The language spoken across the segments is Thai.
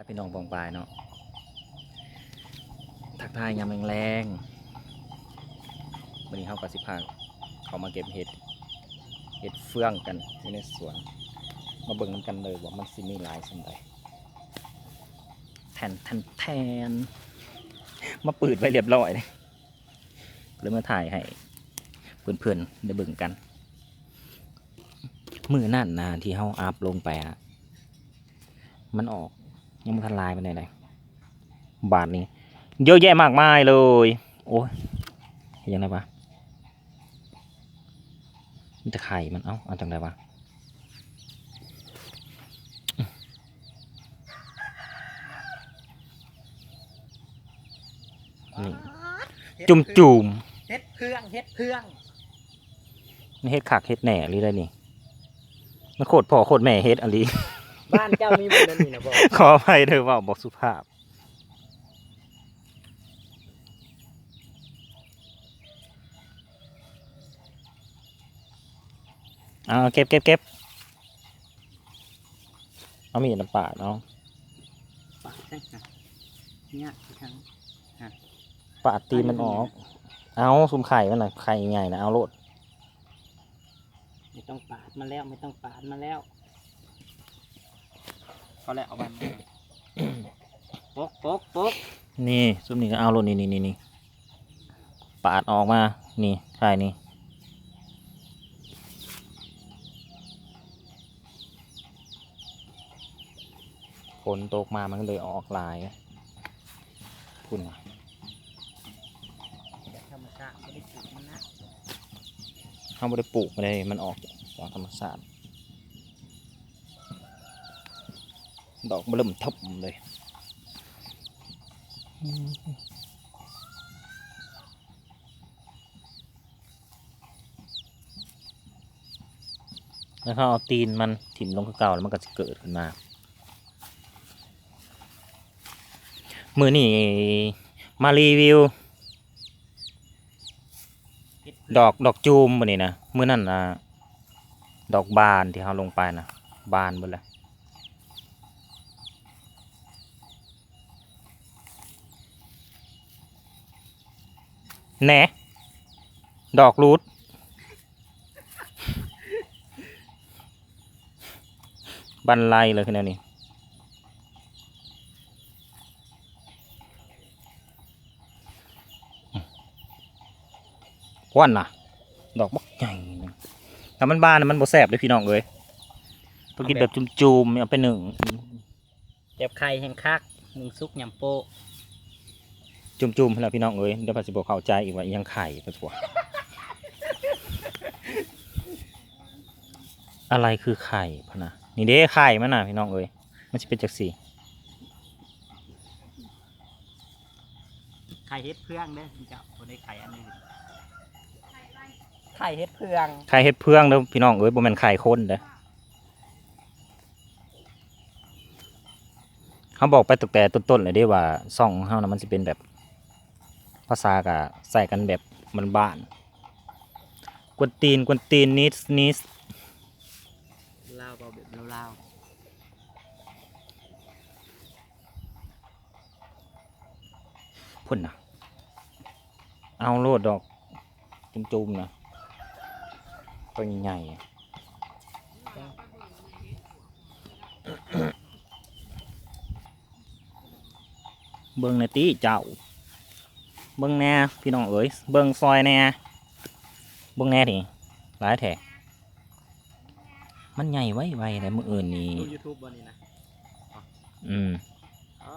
ายพี่น้องปองปลายเนาะทักทายยามแรงๆวันนี้เขากับสิพาเขามาเก็บเห็ดเห็ดเฟืองกันอยู่ในสวน มาเบิ่งกันเลยว่ามันสิมีหลายสันใดแทนแทนแทนมาปืดไว้เรียบร้อยเลยเลยมาถ่ายให้เพื่อนๆได้เบิ่งกันมือนั่นนะที่เขาอัพลงไปอะมันออก ยังไม่ทันลายไปไหนเลยบาทนี้ เยอะแยะมากมายเลย โอ้ยเห็นยังไงวะมันจะไข่มัน เอ้าเอาจังไดวะนี่จุ่มจุ่มเฮ็ดเพื่องเฮ็ดเพื่องๆนี่เฮ็ดขักเฮ็ดแหน่หรืออะไรนี่ มันโคตรพ่อโคตรแม่เฮ็ดอะไร บ้านเจ้ามีบุญนั่นนี่นะบอกขออภัยเธอว่าบอกสุภาพ เอาเก็บเก็บเก็บเอามีดน้ำปาดเอาปากจังค่ะเนี่ยทั้งปาดตีนมันออก เอาซุมไข่มันหน่อยไข่ใหญ่นะเอาโลด ไม่ต้องปาดมาแล้วไม่ต้องปาดมาแล้ว เขาแล้วเอาวันปกปกปกนี่ซุมนี้ก็เอาโลดนี่นี่นี่นี่ปาดออกมา นี่ไข่นี่ฝนตกมามันก็เลยออกลายคุณว่ะแบบธรรมชาติไม่ได้ปลูกมันนะเขาไม่ได้ปลูกไม่ได้มันออกจากธรรมชาติ ดอกมันเริ่มทับเลยแล้วเขาเอาตีนมันถิ่มลงกับเก่าแล้วมันก็จะเกิดขึ้นมา มือนี่มารีวิว ดอกดอกจูมบนนี้นะมือนั่นนะดอกบานที่เขาลงไปนะบานหมดเลย แหนดอกรูดบันไลเลยคือแนวนี้ควันน่ะดอกบักใหญ่นะถ้ามันบานมันบ่แสบเลยพี่น้องเลยต้องกินแบบจุ่มๆเอาไปหนึ่งเจ็บไข่แห้งคักหนึ่งซุกยำโป จุ่มๆให้แล้วพี่น้องเอ้ยเดี๋ยวพัสิบอกเข้าใจอีกว่าอิหยังไข่ปะทัวอะไรคือไข่พะนะนี่เด้ไข่มันน่ะพี่น้องเอ้ยมันจะเป็นจักสีไข่เฮ็ดเพื่องเด้อเจ้าคนได้ไข่อันนี้ไข่เฮ็ดเพื่องไข่เฮ็ดเพื่องเด้อพี่น้องเอ้ยบ่แม่นไข่ข้นเด้อเขาบอกไปตั้งแต่ต้นๆเลยเด้ว่าซ่องของเฮานะมันสิเป็นแบบ ภาษากะใส่กันแบบมันบ้านๆกวนตีนกวนตีนนิดนิดเล่าวเบาแบบเล่าวพุ่นนะเอาโลดดอกจุ่มๆนะตัวใหญ่ๆอะเบิ่งในอยตีเจ้า เบิ่งแหน่พี่น้องเอ๋ยเบิ่งซอยแหน่เบิ่งแหน่ทีหลายแท้มันใหญ่ไว้ไวเลยมืออื่นนี่ๆดูยูทูบวันนี้นะอืมอ๋อ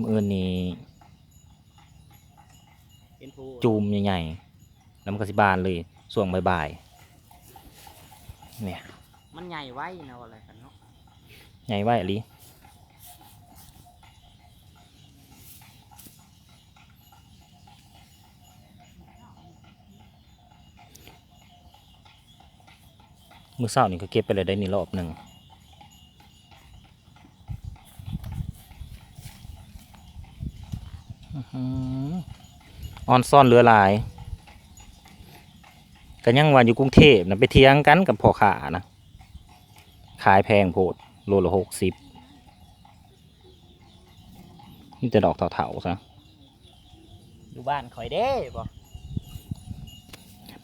มืออื่นนี่เห็นพูจูมใหญ่ๆแล้วมันก็สิบานเลยส่วงบ่ายๆเนี่ย มันใหญ่ไว้นะว่าอะไรกันเนาะใหญ่ไว้อะลิ มือเศร้านี่ก็เก็บไปเลยได้นี่รอบหนึ่งอื้อหือออนซ่อนเรือหลายก็ยังว่าอยู่กรุงเทพนะไปเที่ยงกันกับพ่อขานะ ขายแพงโพดโลละหกสิบนี่จะดอกเถาๆซะอยู่บ้านข่อยเด้บ่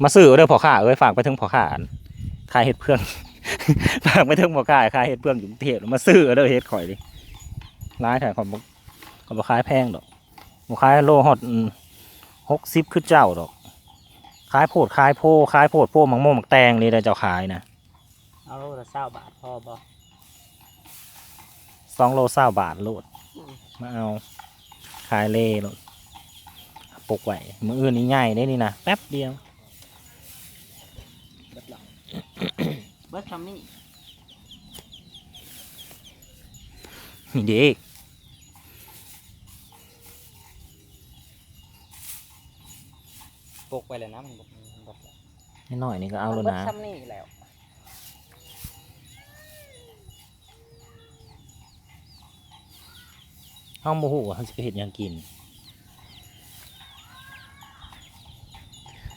มาซื้อเด้อพ่อค้าเอ้ยฝากไปถึงพ่อค้าอัน ขายเห็ดเพื่องฝากไปถึงพ่อค้าขายเห็ดเพื่องอยู่กรุงเทพมาซื้อเด้อเห็ดข่อยดิร้ายถ่ายความบ่ความบ่ขายแพงดอกบ่ขายโลฮอดหกสิบคือเจ้าดอกขายโพดขายโพขายโพดโพมังโมมักแตงนี่ได้เจ้าขายนะเอาโลละเศร้าบาทพอบ่สองโลเศร้าบาทโลดมาเอาขายเล่โลดปลูกไว้มืออื่นนี่ง่ายได้นี่นะแป๊บเดียว เบิดหรอก เบิดคำนี้นี่เด็กปลูกไปแล้วนะมันบ่มันเบิดแล้วนิดหน่อยนี่ก็เอาแล้วบิดนะคำนี้แล้วเอาโมโหว่าเขาจะไปเห็ดหยังกิน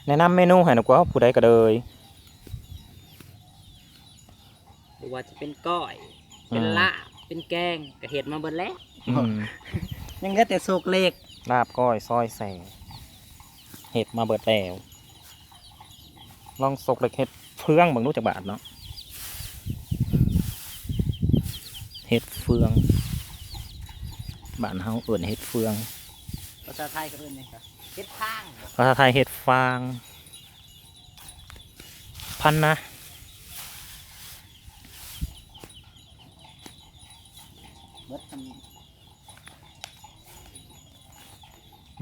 แนะนำเมนูให้หนะกว่าผู้ใดก็เลย หรือ ว่าจะเป็นก้อย เป็นอืมลาบเป็นแกงกระเห็ดมาเบิดแล้ว อืมยังเหลือแต่โศกเล็กลาบก้อยซอยแสงเห็ดมาเบิดแล้วลองสกเล็กเห็ดเฟืองเบางรู้จักบาทเนาะเห็ดเฟืองบ้านเฮาเอื่นเห็ดเฟืองภาษาไทยก็เอิ้นหยังครับเฮ็ดทาง ภาษาไทยเห็ดฟาง พันนะ เบิดคำนี้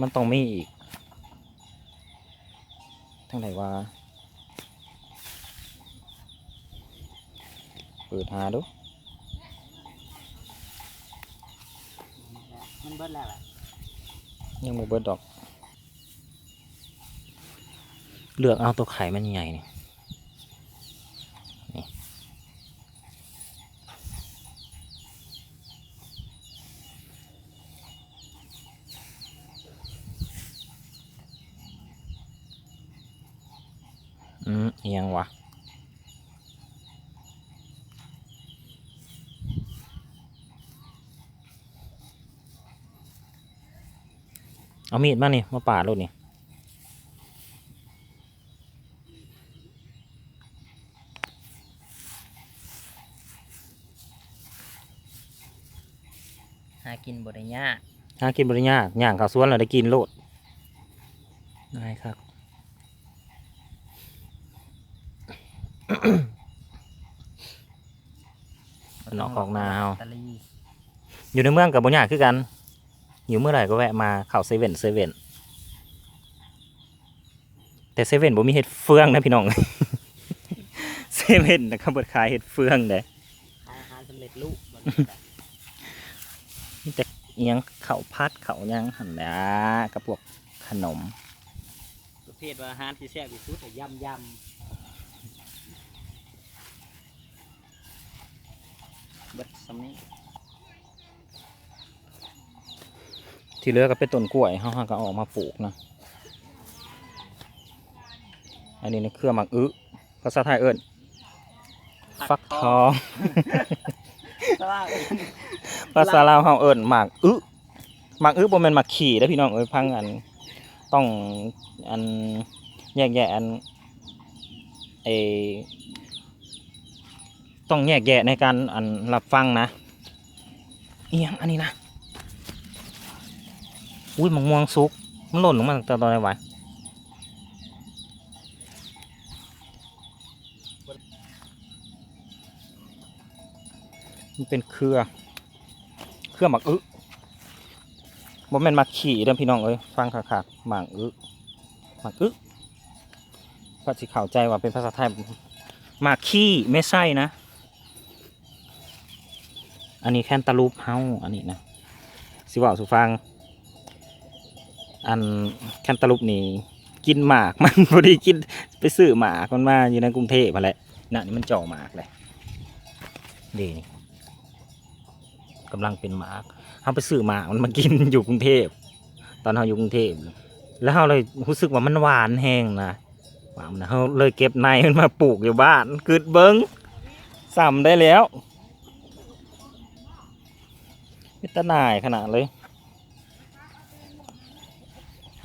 มันต้องมีอีก ทั้งไหนว่าเปิดหาดู มันเบิดแล้วแหละยังไม่เบิดดอก เลือกเอาตัวไข่มันใหญ่นี่นี่ อืมอิหยังวะเอามีดมานี่มาปาดรถนี่หากินบ่ได้ยากหากินบริยากย่างข้าวสวนเราได้กินโลดได้ครับ นอกออกนาเฮา ตะลี อยู่ในเมืองกับบริยากคือกัน อยู่เมื่อไหร่ก็แวะมาเข้าเซเว่นเซเว่นแต่เซเว่นบ่มีเห็ดเฟืองนะพี่น้องเซเว่นนะครับเปิดขายเห็ดเฟืองเด้ขายอาหารสำเร็จรูปบ่เอียงข้าวพัดข้าวหยังหันนะกับพวกขนมประเภทว่าอาหารที่แซ่บที่สุดก็ยำยำเบิดสำนี้ ที่เหลือก็เป็นต้นกล้วยเขาก็เอาออกมาปลูกนะ อันนี้นี่เครือหมักอึภาษาไทยเอิ้นฟักทองเพราะว่าเอิ้นภาษาลาวเขาเอิ้นหมากอึหมากอึบ่แม่นหมากขี่นะพี่น้องเอ้ยพังอันต้องอันแยกแยะอันเออต้องแยกแยะในการอันรับฟังนะเอียงอันนี้นะ อุ้ยมะม่วงสุก มันหล่นลงมาตั้งแต่ตอนไหนวะมันเป็นเครือ เครือหมักอึบ่แม่นมักขี่เด้อพี่น้องเอ้ยฟังคักๆหมักอึหมักอึก็สิเข้าใจว่าเป็นภาษาไทยหมักขี้ไม่ใช่นะ อันนี้แค่นตะลูปเฮาอันนี้นะสิว่าสุฟัง อันแคนตาลูปนี่กินหมากมันพอดีกินไปซื้อหมากมันมาอยู่ในกรุงเทพมาแหละน่ะนี่มันจ่อหมากเลยดีนี่กำลังเป็นหมากเขาไปซื้อหมากมันมากินอยู่กรุงเทพตอนเขาอยู่กรุงเทพแล้วเขาเลยรู้สึกว่ามันหวานแห้งนะหวานนะเขาเลยเก็บในมันมาปลูกอยู่บ้านคืดเบิ้งสัมได้แล้วมิตรนายขนาดเลย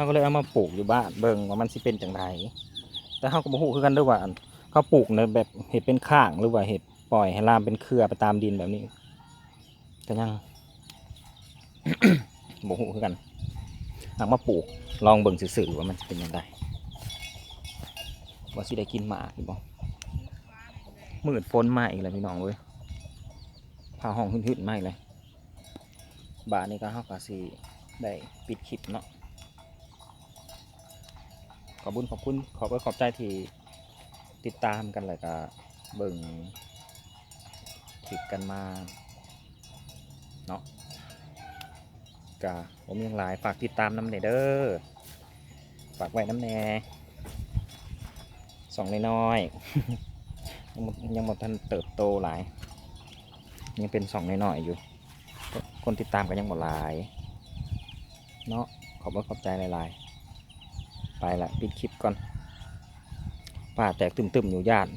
เขาก็เลยเอามาปลูกอยู่บ้านเบิ่งว่ามันสิเป็นจังไดแต่เขาก็บ่ฮู้คือกันเด้วยว่าเขาปลูกในแบบเห็ดเป็นข้างหรือว่าเห็ดปล่อยให้ลามเป็นเครือไปตามดินแบบนี้ก็ยังบ่ฮู้คือกันหากมาปลูกลองเบิ่งซื่อๆว่ามันจะเป็นยังไงว่าสิได้กินหมากหรือบ่มืดฝนมาอีกแล้วพี่น้องเว้ยพาห้องขึ้นๆมาอีกเลยบาทนี้ก็เฮาก็สิได้ปิดคลิปเนาะ ขอบคุณขอบคุณขอบขอบใจที่ติดตามกันเลยก็เบิ่งคลิปกันมาเนาะกะผมยังหลายฝากติดตามน้ำเนเด้อฝากไว้น้ำแน่สองน้อยๆยังยังหมดทันเติบโตหลาย ยังเป็นสองน้อยๆอยู่ คนติดตามกันยังหมดหลาย เนาะขอบคุณขอบใจหลายๆ ไปละปิดคลิปก่อนป่าแตกตึมๆอยู่ย่าน